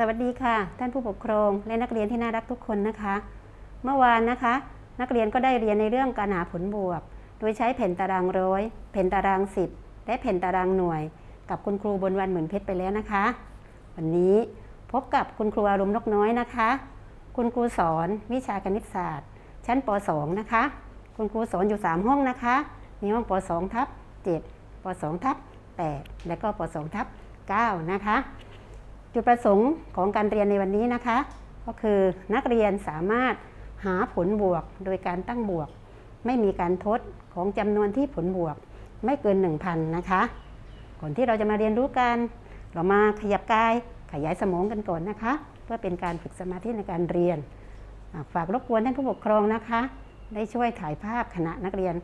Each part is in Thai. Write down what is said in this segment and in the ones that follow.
สวัสดีค่ะ ท่านผู้ปกครองและนักเรียนที่น่ารักทุกคนนะคะ เมื่อวานนะคะ นักเรียนก็ได้เรียนในเรื่องการหาผลบวก โดยใช้แผ่นตารางร้อยแผ่นตารางสิบและแผ่นตารางหน่วย กับคุณครูบนวันเหมื่นเพชรไปแล้วนะคะ วันนี้พบกับคุณครูอารมณ์นกน้อยนะคะ คุณครูสอนวิชาคณิตศาสตร์ ชั้นป .2 นะคะ คุณครูสอนอยู่ 3 ห้องนะคะ มีห้องป .2 ทับ7ป .2 ทับ8และก็ป .2 ทับ9นะคะ จุดประสงค์ของการเรียนในวันนี้นะคะ ก็คือนักเรียนสามารถหาผลบวกโดยการตั้งบวก ไม่มีการทดของจำนวนที่ผลบวก ไม่เกิน 1,000 นะคะ ก่อนที่เราจะมาเรียนรู้กัน เรามาขยับกายขยายสมองกันก่อนนะคะ เพื่อเป็นการฝึกสมาธิในการเรียน ฝากรบกวนท่านผู้ปกครองนะคะ ได้ช่วยถ่ายภาพขณะนักเรียน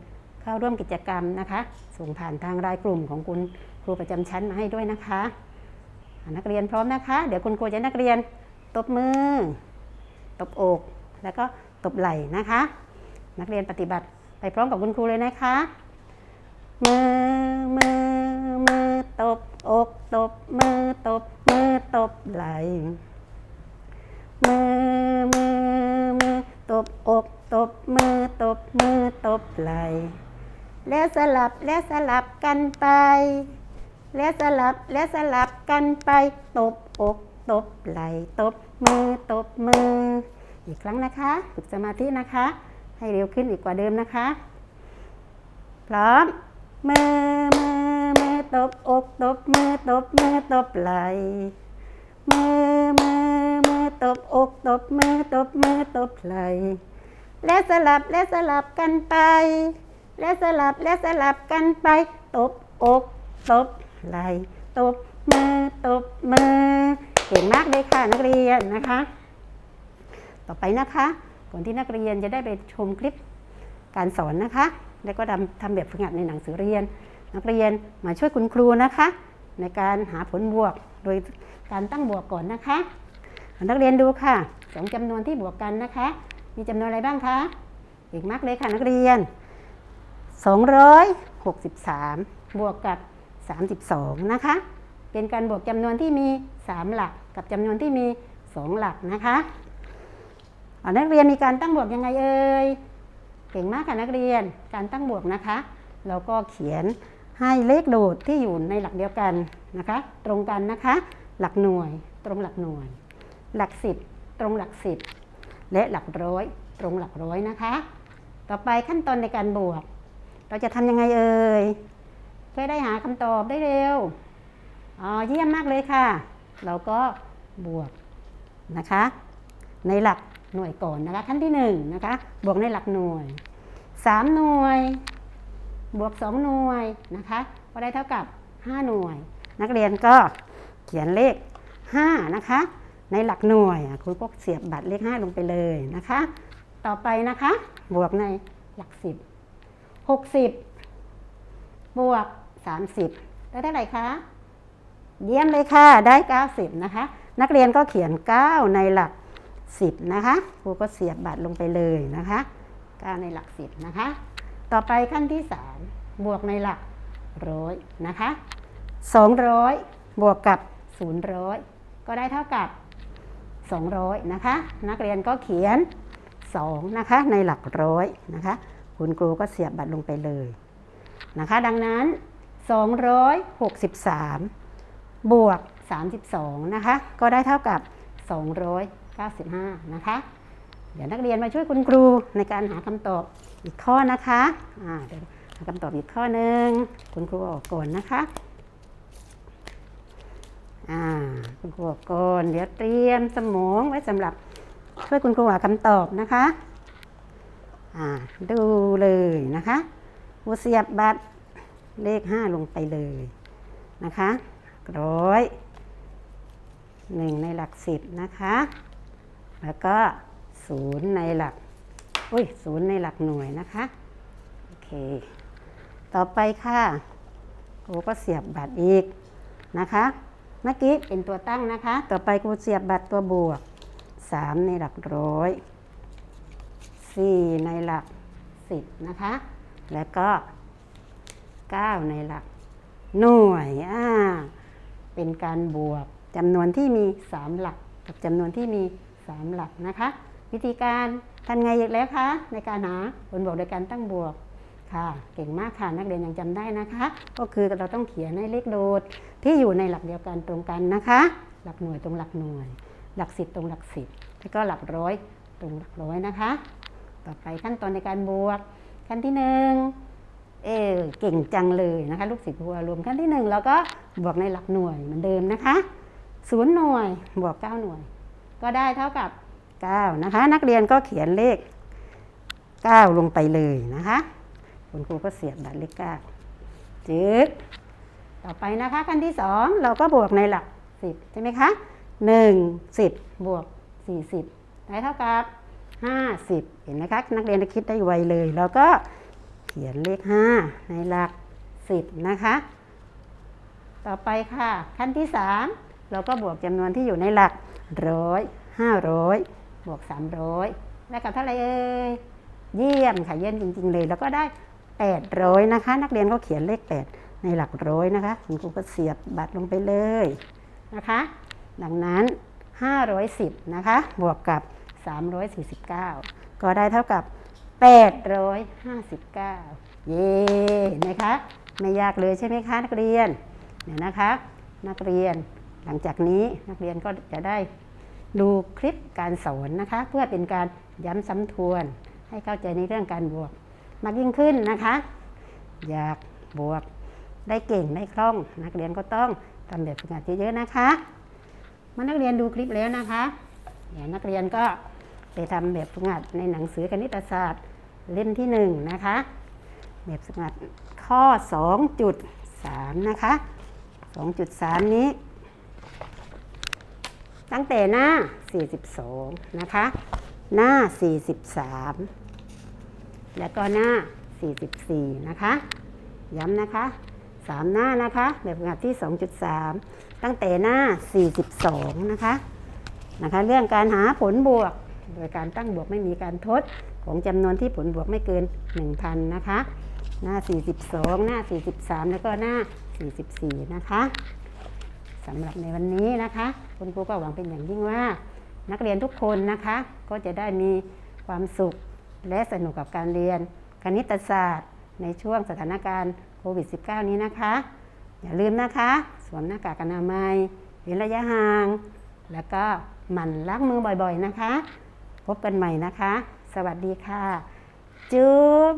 เข้าร่วมกิจกรรมนะคะ ส่งผ่านทางรายกลุ่มของคุณครูประจำชั้นมาให้ด้วยนะคะ นักเรียนพร้อมนะคะ เดี๋ยวคุณครูจะให้นักเรียนตบมือ ตบอกแล้วก็ตบไหล่นะคะ นักเรียนปฏิบัติไปพร้อมกับคุณครูเลยนะคะ มือมือมือตบอกตบมือตบมือตบไหล่มือมือมือตบอกตบมือตบมือตบไหล่แล้วสลับแล้วสลับกันไป และสลับและสลับกันไปตบอกตบไหลตบมือตบมือ อีกครั้งนะคะ ฝึกสมาธินะคะ ให้เร็วขึ้นอีกกว่าเดิมนะคะ พร้อม มือมือมือตบอกตบมือตบมือตบไหล มือมือมือตบอกตบมือตบมือตบไหล และสลับและสลับกันไป และสลับและสลับกันไป ตบอกตบ ไหลตบมือตบมือ เก่งมากเลยค่ะนักเรียนนะคะ ต่อไปนะคะก่อนที่นักเรียนจะได้ไปชมคลิปการสอนนะคะ แล้วก็ทำทำแบบฝึกหัดในหนังสือเรียน นักเรียนมาช่วยคุณครูนะคะ ในการหาผลบวกโดยการตั้งบวกก่อนนะคะ นักเรียนดูค่ะสองจำนวนที่บวกกันนะคะ มีจำนวนอะไรบ้างคะเก่งมากเลยค่ะนักเรียน 263 บวกกับ 32 นะคะ เป็นการบวกจำนวนที่มี 3 หลักกับจำนวนที่มี 2 หลักนะคะอ่านักเรียนมีการตั้งบวกยังไงเอ่ยเก่งมากค่ะนักเรียนการตั้งบวกนะคะเราก็เขียนให้เลขโดดที่อยู่ในหลักเดียวกันนะคะ ตรงกันนะคะ หลักหน่วยตรงหลักหน่วย หลักสิบตรงหลักสิบและหลักร้อยตรงหลักร้อยนะคะ ต่อไปขั้นตอนในการบวก เราจะทำยังไงเอ่ย เพื่อได้หาคำตอบได้เร็วอ๋อเยี่ยมมากเลยค่ะ เราก็บวกนะคะ ในหลักหน่วยก่อนนะคะขั้นที่หนึ่งนะคะบวกในหลักหน่วยสามหน่วย บวกสองหน่วยนะคะก็ได้เท่ากับห้าหน่วย นักเรียนก็เขียนเลขห้านะคะ ในหลักหน่วยครูก็เสียบบัตรเลขห้าลงไปเลยนะคะ ต่อไปนะคะบวกในหลักสิบหกสิบบวก สามสิบได้เท่าไหร่คะ เยี่ยมเลยค่ะ ได้ 90 นะคะ นักเรียนก็เขียน 9 ในหลัก 10 นะคะครูก็เสียบบัตรลงไปเลยนะคะ 9 ในหลัก 10 นะคะ ต่อไปขั้นที่ 3 บวกในหลักร้อยนะคะ 200 บวกกับ000ก็ได้เท่ากับ 200 นะคะ นักเรียนก็เขียน 2 นะคะ ในหลักร้อยนะคะ คุณครูก็เสียบบัตรลงไปเลยนะคะ ดังนั้น 263 บวก 32 นะคะ ก็ได้เท่ากับ 295 นะคะ เดี๋ยวนักเรียนมาช่วยคุณครูในการหาคำตอบอีกข้อนะคะอ่าเดี๋ยวหาคำตอบอีกข้อหนึ่งคุณครูออกก่อนนะคะอ่าคุณครูออกก่อนเดี๋ยวเตรียมสมองไว้สำหรับช่วยคุณครูหาคำตอบนะคะอ่าดูเลยนะคะครูเสียบบัตร เลข 5 ลงไปเลยนะคะร้อยหนึ่งในหลักสิบนะคะ แล้วก็ศูนย์ในหลักอุ้ยศูนย์ในหลักหน่วยนะคะ โอเค ต่อไปค่ะครูก็เสียบบัตรอีกนะคะ เมื่อกี้เป็นตัวตั้งนะคะ ต่อไปครูเสียบบัตรตัวบวก 3 ในหลักร้อย 4 ในหลัก 10 นะคะ แล้วก็ 9 ในหลัก หน่วยอ่าเป็นการบวกจำนวนที่มี 3 หลัก กับจำนวนที่มี 3 หลักนะคะ วิธีการทำไงอีกแล้วคะ ในการหาผลบวกโดยการตั้งบวกค่ะเก่งมากค่ะนักเรียนยังจำได้นะคะ ก็คือเราต้องเขียนให้เลขโดดที่อยู่ในหลักเดียวกันตรงกันนะคะ หลักหน่วยตรงหลักหน่วย หลักสิบตรงหลักสิบแล้วก็หลักร้อยตรงหลักร้อยนะคะ ต่อไปขั้นตอนในการบวกขั้นที่หนึ่ง เออเก่งจังเลยนะคะ ลูกศิษย์บัวรวมขั้นที่หนึ่งเราก็บวกในหลักหน่วยเหมือนเดิมนะคะศูนย์หน่วยบวกเก้าหน่วย ก็ได้เท่ากับ 9 นะคะ นักเรียนก็เขียนเลข 9 ลงไปเลยนะคะคุณครูก็เสียบบัตรเลข9จึ๊กต่อไปนะคะขั้นที่ 2 เราก็บวกในหลัก 10 ใช่ไหมคะ 1 10 บวก 40 ได้เท่ากับ 50 เห็นไหมคะ นักเรียนจะคิดได้ไวเลย แล้วก็ ขียนเลข 5 ในหลัก 10 นะคะ ต่อไปค่ะ ขั้นที่ 3 เราก็บวกจำนวนที่อยู่ในหลักร้อยห้าร้อยบวก 300 ได้กับเท่าไหร่เอ่ยเยี่ยมค่ะเยี่ยมจริง ๆ เลยแล้วก็ได้ 800 นะคะ นักเรียนก็เขียนเลข 8 ในหลักร้อยนะคะคุณครูก็เสียบบัตรลงไปเลยนะคะ ดังนั้น 510 นะคะ บวกกับ 349 ก็ได้เท่ากับ 859 เย้นะคะไม่ยากเลยใช่ไหมคะนักเรียนเนี่ยนะคะ นักเรียนหลังจากนี้นักเรียนก็จะได้ดูคลิปการสอนนะคะ เพื่อเป็นการย้ำซ้ำทวน ให้เข้าใจในเรื่องการบวกมากยิ่งขึ้นนะคะ อยากบวกได้เก่งได้คล่อง นักเรียนก็ต้องทำแบบฝึกหัดเยอะๆนะคะเมื่อนักเรียนดูคลิปแล้วนะคะเดี๋ยวนักเรียนก็ ไปทำแบบฝึกหัดในหนังสือคณิตศาสตร์เล่มที่หนึ่งนะคะ แบบฝึกหัดข้อ 2.3 นะคะ 2.3 นี้ ตั้งแต่หน้า 42 นะคะ หน้า 43 แล้วก็หน้า 44 นะคะ ย้ำนะคะ3หน้านะคะ แบบฝึกหัดที่ 2.3 ตั้งแต่หน้า 42 นะคะนะคะ เรื่องการหาผลบวก โดยการตั้งบวกไม่มีการทด ของจำนวนที่ผลบวกไม่เกิน 1,000 นะคะ หน้า 42 หน้า 43 แล้วก็หน้า 44 นะคะสำหรับในวันนี้นะคะ คุณครูก็หวังเป็นอย่างยิ่งว่า นักเรียนทุกคนนะคะ ก็จะได้มีความสุขและสนุกกับการเรียนคณิตศาสตร์ ในช่วงสถานการณ์โควิด -19 นี้นะคะ อย่าลืมนะคะ สวมหน้ากากอนามัยเว้นระยะห่าง แล้วก็หมั่นล้างมือบ่อยๆนะคะ พบกันใหม่นะคะ สวัสดีค่ะ จุ๊บ